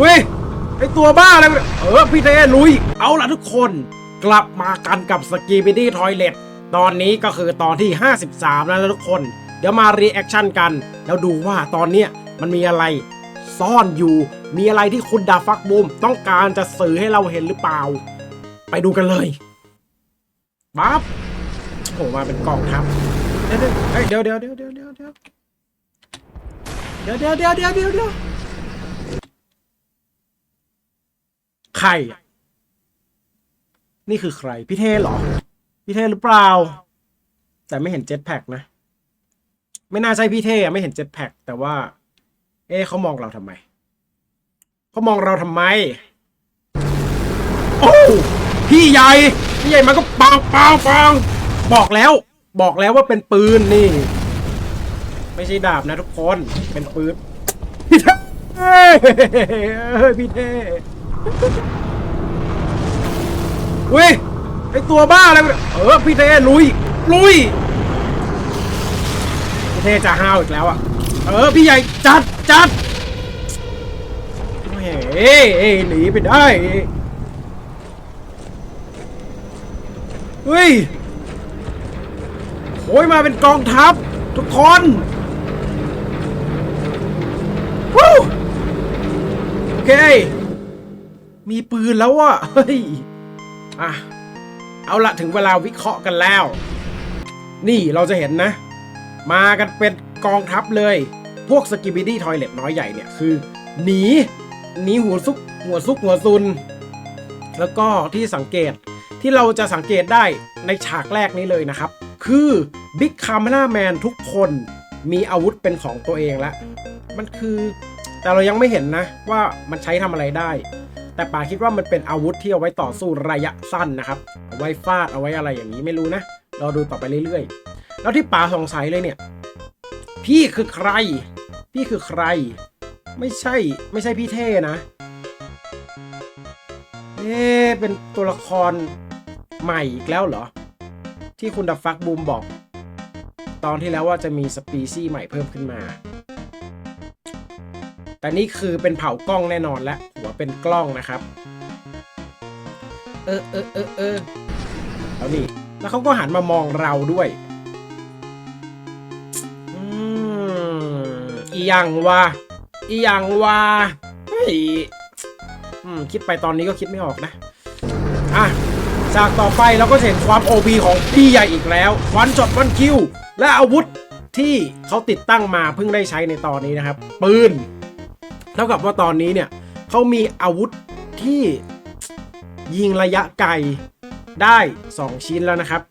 อุ้ยไอตัวบ้าอะไรเนี่ยเออพี่เทลุย เอาล่ะทุกคนกลับมากันกับสกีบิดี้ทอยเลตตอนนี้ก็คือตอนที่ 53 แล้วนะทุกคน เดี๋ยวมารีแอคชั่นกัน แล้วดูว่าตอนเนี้ยมันมีอะไรซ่อนอยู่ มีอะไรที่คุณดาฟักบูมต้องการจะสื่อให้เราเห็นหรือเปล่า ไปดูกันเลยปั๊บโผล่มาเป็นกล่องทัพเดี๋ยวเดี๋ยวเดี๋ยวเดี๋ยวเดี๋ยวเดี๋ยวเดี๋ยวเดี๋ยวเดี๋ยวเดี๋ยวเดี๋ยวเดี๋ยว ใครอะนี่คือใคร พี่เทหรอ พี่เทหรือเปล่า แต่ไม่เห็นเจ็ตแพ็กนะ ไม่น่าใช่พี่เทอะไม่เห็นเจ็ตแพ็กแต่ว่า เอ๊เขามองเราทำไมเขามองเราทำไม โอ้พี่ใหญ่พี่ใหญ่มันก็ปังปังปังบอกแล้ว บอกแล้วว่าเป็นปืนนี่ ไม่ใช่ดาบนะทุกคนเป็นปืนพี่เท่พี่เท่ อุ้ยไอตัวบ้าอะไรวะเออพี่เท่ลุยลุยพี่เท่จะห้าวอีกแล้วอะเออพี่ใหญ่จัดจัดเฮ้ยเอ้ยหนีไปได้เฮ้ยโอ้ยมาเป็นกองทัพทุกคนวู้โอเค มีปืนแล้วอะเฮ้ยอะเอาละถึงเวลาวิเคราะห์กันแล้ว นี่เราจะเห็นนะ มากันเป็นกองทัพเลย พวกสกิบิดี้ทอยเล็ตน้อยใหญ่เนี่ยคือหนีหนีหัวซุกหัวซุกหัวซุน แล้วก็ที่สังเกตที่เราจะสังเกตได้ในฉากแรกนี้เลยนะครับ คือบิ๊กคา m ม r a แมนทุกคนมีอาวุธเป็นของตัวเองแล้ว มันคือแต่เรายังไม่เห็นนะว่ามันใช้ทำอะไรได้ แต่ป่าคิดว่ามันเป็นอาวุธที่เอาไว้ต่อสู้ระยะสั้นนะครับ เอาไว้ฟาดเอาไว้อะไรอย่างนี้ไม่รู้นะเราดูต่อไปเรื่อยๆ แล้วที่ป่าสงสัยเลยเนี่ย พี่คือใคร พี่คือใคร ไม่ใช่ไม่ใช่พี่เท่นะ เอ๊เป็นตัวละครใหม่อีกแล้วเหรอ ที่คุณดับฟักบูมบอก ตอนที่แล้วว่าจะมีสปีซี่ใหม่เพิ่มขึ้นมา แต่นี่คือเป็นเผากล้องแน่นอนแล้ว เป็นกล้องนะครับ เออเออเออเออแล้วนี่ แล้วเขาก็หันมามองเราด้วยอืมอีหยังวะอีหยังวะเฮ้ยอืมคิดไปตอนนี้ก็คิดไม่ออกนะ อะจากต่อไปเราก็จะเห็นความ OP ของพี่ใหญ่อีกแล้ว วันช็อตวันคิว และอาวุธที่เขาติดตั้งมาเพิ่งได้ใช้ในตอนนี้นะครับ ปืน เท่ากับว่าตอนนี้เนี่ย เขามีอาวุธที่ยิงระยะไกลได้ 2 ชิ้นแล้วนะครับ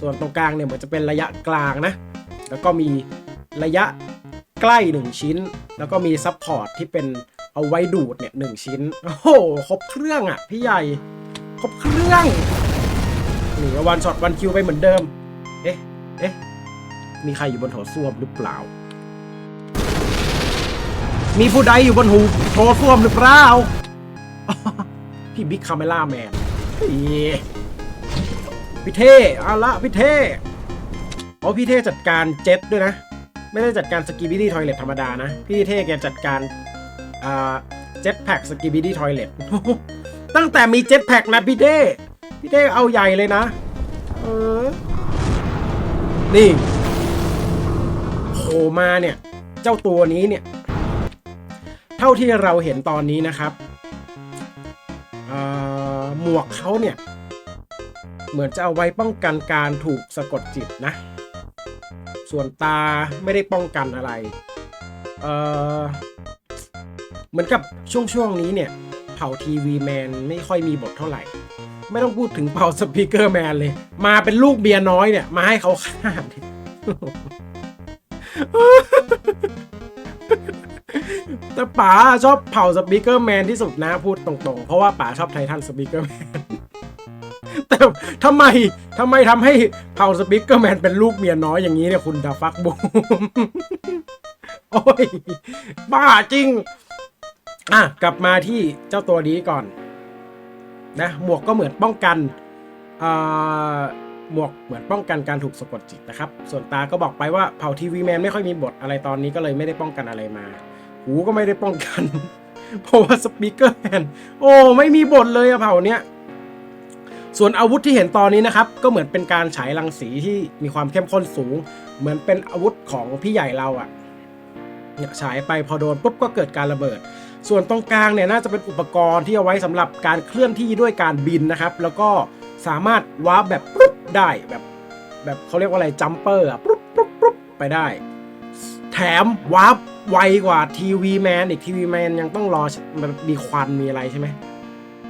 ส่วนตรงกลางเนี่ยเหมือนจะเป็นระยะกลางนะ แล้วก็มีระยะใกล้ 1 ชิ้น แล้วก็มีซัพพอร์ตที่เป็นเอาไว้ดูดเนี่ยหนึ่งชิ้น โอ้โห ครบเครื่องอะพี่ใหญ่ ครบเครื่องนี่วันช็อตวันคิวไปเหมือนเดิม เอ๊ะ เอ๊ะ มีใครอยู่บนโถส้วมหรือเปล่า มีผู้ใดอยู่บนหูโถส้วมหรือเปล่า พี่บิ๊กคาเมล่าแมนพี่เท่เอาละพี่เท่อ๋อพี่เท่จัดการเจ็ตด้วยนะ ไม่ได้จัดการสกีบิดี้ทอยเลทธรรมดานะ พี่เท่แกจัดการเจ็ตแพ็กสกีบิดี้ทอยเลทตั้งแต่มีเจ็ตแพ็กนะพี่เท่พี่เท่เอาใหญ่เลยนะ เออ นี่โผลมาเนี่ย เจ้าตัวนี้เนี่ย เท่าที่เราเห็นตอนนี้นะครับหมวกเขาเนี่ย เหมือนจะเอาไว้ป้องกันการถูกสะกดจิตนะ ส่วนตาไม่ได้ป้องกันอะไรเเหมือนกับช่วงช่วงนี้เนี่ย เผ่าทีวีแมนไม่ค่อยมีบทเท่าไหร่ ไม่ต้องพูดถึงเผ่าสปีกเกอร์แมนเลย มาเป็นลูกเบียร์น้อยเนี่ย มาให้เขาฆ่าดิ แต่ป๋าชอบเผ่าสปีกเกอร์แมนที่สุดนะพูดตรงๆ เพราะว่าป๋าชอบไททันสปีกเกอร์แมนแต่ทำไมทำไมทำให้เผ่าสปีกเกอร์แมนเป็นลูกเมียน้อยอย่างนี้เนี่ยคุณดาฟักบูมโอ้ย บ้าจริง อะ กลับมาที่เจ้าตัวนี้ก่อน นะ หมวกก็เหมือนป้องกันอ่าหมวกเหมือนป้องกันการถูกสะกดจิตนะครับ ส่วนตาก็บอกไปว่าเผ่าทีวีแมนไม่ค่อยมีบทอะไรตอนนี้ก็เลยไม่ได้ป้องกันอะไรมา หูก็ไม่ได้ป้องกัน เพราะว่าสปีกเกอร์แมนโอ้ไม่มีบทเลยอะเผ่าเนี้ยส่วนอาวุธที่เห็นตอนนี้นะครับ ก็เหมือนเป็นการฉายรังสีที่มีความเข้มข้นสูง เหมือนเป็นอาวุธของพี่ใหญ่เราอะเนี่ยฉายไปพอโดนปุ๊บก็เกิดการระเบิด ส่วนตรงกลางเนี่ยน่าจะเป็นอุปกรณ์ที่เอาไว้สำหรับการเคลื่อนที่ด้วยการบินนะครับ แล้วก็สามารถวาร์ปแบบปุ๊บได้แบบแบบเขาเรียกว่าอะไรจัมเปอร์อะปุ๊บปุ๊บปุ๊บไปได้ แถมวาร์ป ไวกว่าทีวีแมนอีกทีวีแมนยังต้องรอมันมีควันมีอะไรใช่ไหม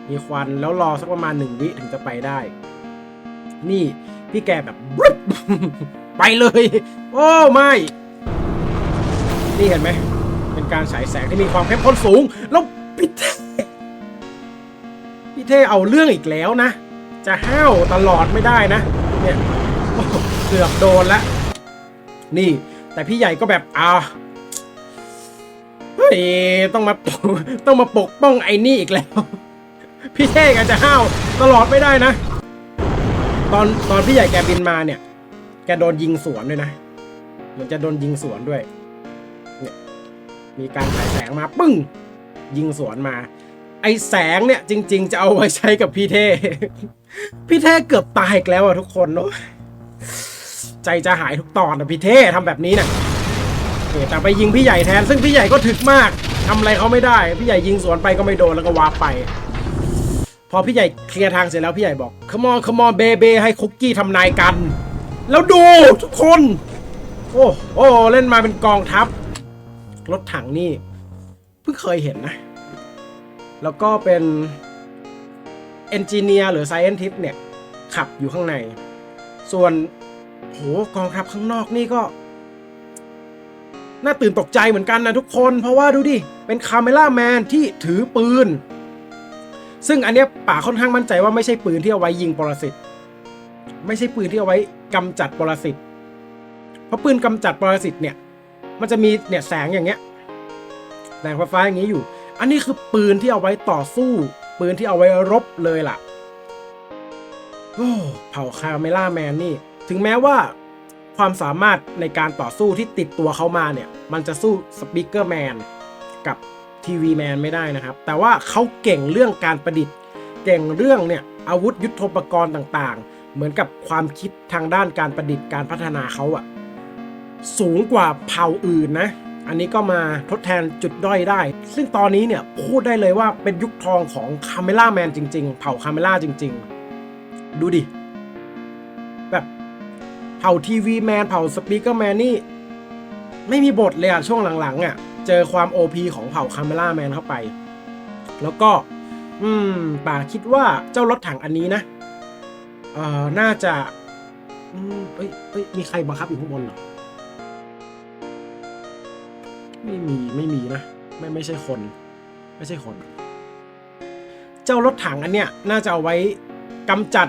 มีควันแล้วรอสักประมาณหนึ่งวิถึงจะไปได้ นี่พี่แกแบบบไปเลย โอ้ไม่ นี่เห็นไหม เป็นการฉายแสงที่มีความเข้มข้นสูง แล้วพี่เท่พี่เท่เอาเรื่องอีกแล้วนะ จะห้าวตลอดไม่ได้นะ เนี่ยเกือบโดนแล้วนี่ แต่พี่ใหญ่ก็แบบอ่า ยต้องมาต้องมาปกป้องไอ้นี่อีกแล้ว พี่เท่แกจะห้าวตลอดไม่ได้นะ ตอนตอนพี่ใหญ่แกบินมาเนี่ย แกโดนยิงสวนด้วยนะเหมือนจะโดนยิงสวนด้วย เนี่ย มีการฉายแสงมาปึ้ง ยิงสวนมา ไอแสงเนี่ย จริง ๆ จะเอาไว้ใช้กับพี่เท่ พี่เท่เกือบตายอีกแล้วอะทุกคนเนอะใจจะหายทุกตอนนะพี่เท่ทำแบบนี้นะเนี่ย แต่ไปยิงพี่ใหญ่แทน ซึ่งพี่ใหญ่ก็ถึกมากทำอะไรเขาไม่ได้ พี่ใหญ่ยิงสวนไปก็ไม่โดนแล้วก็วาร์ปไป พอพี่ใหญ่เคลียร์ทางเสร็จแล้วพี่ใหญ่บอก come on come on เบเบให้คุกกี้ทำนายกัน แล้วดูทุกคน โอ้โอ้เล่นมาเป็นกองทัพ รถถังนี่เพิ่งเคยเห็นนะ แล้วก็เป็นเอนจิเนียร์หรือไซเอนทิสเนี่ยขับอยู่ข้างใน ส่วนโหกองทัพข้างนอกนี่ก็ น่าตื่นตกใจเหมือนกันนะทุกคน เพราะว่าดูดิ เป็นคาเมล่าแมนที่ถือปืน ซึ่งอันเนี้ยป่าค่อนข้างมั่นใจว่าไม่ใช่ปืนที่เอาไว้ยิงปรสิตไม่ใช่ปืนที่เอาไว้กำจัดปรสิตเพราะปืนกำจัดปรสิตเนี่ย มันจะมีเนี่ยแสงอย่างเงี้ยแสงไฟฟ้าอย่างนี้อยู่ อันนี้คือปืนที่เอาไว้ต่อสู้ ปืนที่เอาไว้รบเลยล่ะโอ้เผ่าคาเมล่าแมนนี่ ถึงแม้ว่า ความสามารถในการต่อสู้ที่ติดตัวเขามาเนี่ย มันจะสู้สปีกเกอร์แมนกับทีวีแมนไม่ได้นะครับ แต่ว่าเขาเก่งเรื่องการประดิษฐ์ เก่งเรื่องเนี่ยอาวุธยุทโธปกรณ์ต่างๆ เหมือนกับความคิดทางด้านการประดิษฐ์การพัฒนาเขาอะสูงกว่าเผ่าอื่นนะ อันนี้ก็มาทดแทนจุดด้อยได้ ซึ่งตอนนี้เนี่ยพูดได้เลยว่าเป็นยุคทองของคาเมล่าแมนจริง ๆ เผ่าคาเมล่าจริง ๆ ดูดิ เผ่าทีวีแมนเผ่าสปีกเกอร์แมนนี่ ไม่มีบทเลยอะช่วงหลังๆอะเจอความ OP ของเผ่าคาเมล่าแมนเข้าไป แล้วก็ อืม ป่าคิดว่าเจ้ารถถังอันนี้นะ เอ่อ น่าจะ อืมเอ้ยเอ้ย มีใครบังคับอยู่ข้างบนหรอ ไม่มี ไม่มีนะ ไม่ไม่ใช่คน ไม่ใช่คน เจ้ารถถังอันเนี้ย น่าจะเอาไว้กำจัด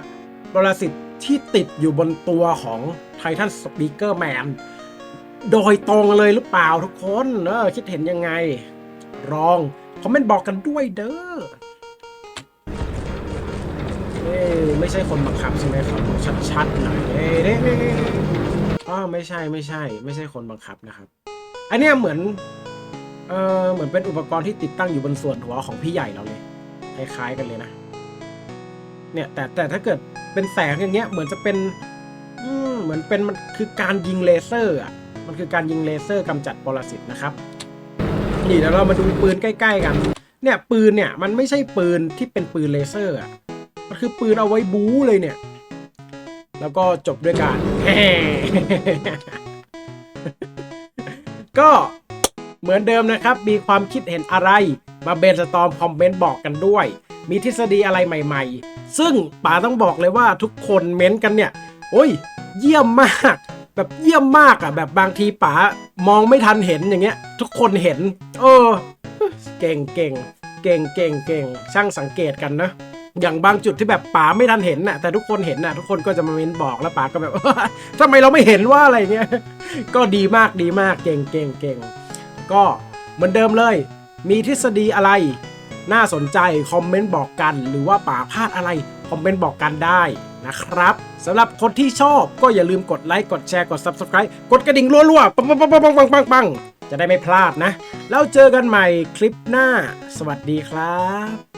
ปรสิต ที่ติดอยู่บนตัวของไททันสปีกเกอร์แมนโดยตรงเลยหรือเปล่าทุกคนเออคิดเห็นยังไงรองคอมเมนต์บอกกันด้วยเด้อเอ้ไม่ใช่คนบังคับใช่ไหมขอดูชัดๆหน่อยเอ้เด้อ๋อไม่ใช่ไม่ใช่ ไม่ใช่คนบังคับนะครับ อันเนี้ยเหมือนเออเหมือนเป็นอุปกรณ์ที่ติดตั้งอยู่บนส่วนหัวของพี่ใหญ่เราเลยคล้ายๆกันเลยนะเนี่ยแต่แต่ถ้าเกิด เป็นแสงอย่างเงี้ยเหมือนจะเป็นอืมเหมือนเป็นมันคือการยิงเลเซอร์อะมันคือการยิงเลเซอร์กำจัดปรสิตนะครับนี่เดี๋ยวเรามาดูปืนใกล้ ๆ กัน เนี่ยปืนเนี่ยมันไม่ใช่ปืนที่เป็นปืนเลเซอร์อะมันคือปืนเอาไว้บู๊เลยเนี่ย แล้วก็จบด้วยการแฮ่ก็เหมือนเดิมนะครับ มีความคิดเห็นอะไร มาเบนสตอมคอมเมนต์บอกกันด้วย มีทฤษฎีอะไรใหม่ๆ ซึ่งป๋าต้องบอกเลยว่าทุกคนเม้นต์กันเนี่ย โอ้ย เยี่ยมมาก แบบเยี่ยมมากอะ แบบบางทีป๋ามองไม่ทันเห็นอย่างเงี้ย ทุกคนเห็น เออ เก่งเก่งเก่งเก่งเก่งช่างสังเกตกันนะอย่างบางจุดที่แบบป๋าไม่ทันเห็นน่ะแต่ทุกคนเห็นน่ะทุกคนก็จะมาเม้นบอกแล้วป๋าก็แบบทำไมเราไม่เห็นว่าอะไรเงี้ยก็ดีมากดีมากเก่งเก่งเก่งก็เหมือนเดิมเลย มีทฤษฎีอะไร น่าสนใจคอมเมนต์บอกกัน หรือว่าป่าพลาดอะไรคอมเมนต์บอกกันได้นะครับสำหรับคนที่ชอบก็อย่าลืมกดไลค์กดแชร์กด Subscribe กดกระดิ่งรัวๆปังปังปังปังปังปังปังจะได้ไม่พลาดนะ แล้วเจอกันใหม่คลิปหน้า สวัสดีครับ